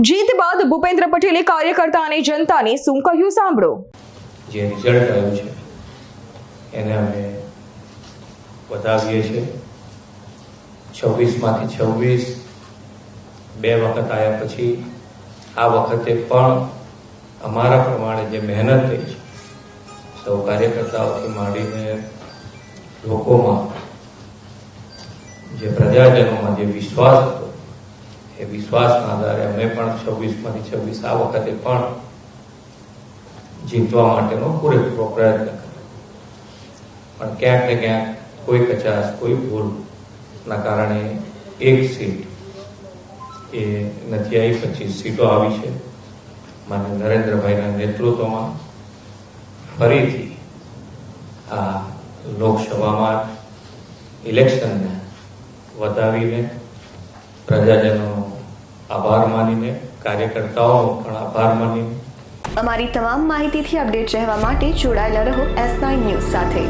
જીત બાદ ભૂપેન્દ્ર પટેલે કાર્યકર્તા અને જનતાને શું કહ્યું સાંભળો. જે રિઝલ્ટ આવ્યું છે, એને અમે વધાવીએ છીએ. છવ્વીસમાંથી છવ્વીસ, બે વખત આવ્યા પછી, આ વખતે પણ અમારા પ્રમાણે જે મહેનત થઈ છે, સૌ કાર્યકર્તાઓથી માંડીને લોકોમાં, જે પ્રજાજનોમાં જે વિશ્વાસ હતો એ વિશ્વાસના આધારે અમે પણ છવ્વીસમાંથી છવ્વીસ આ વખતે પણ જીતવા માટેનો પૂરેપૂરો પ્રયત્ન કર્યો. પણ ક્યાંક ને ક્યાંક કોઈ કચાશ કોઈ ભૂલના કારણે એક સીટ એ નથી આવી, પચીસ સીટો આવી છે. માન્ય નરેન્દ્રભાઈના નેતૃત્વમાં ફરીથી આ લોકસભામાં ઇલેક્શનને વધાવીને પ્રજાજનોનો આભાર માનીને કાર્યકર્તાઓનો પણ આભાર માનીને. અમારી તમામ માહિતીથી અપડેટ રહેવા માટે જોડાયેલા રહો એસ નાઇન ન્યૂઝ સાથે.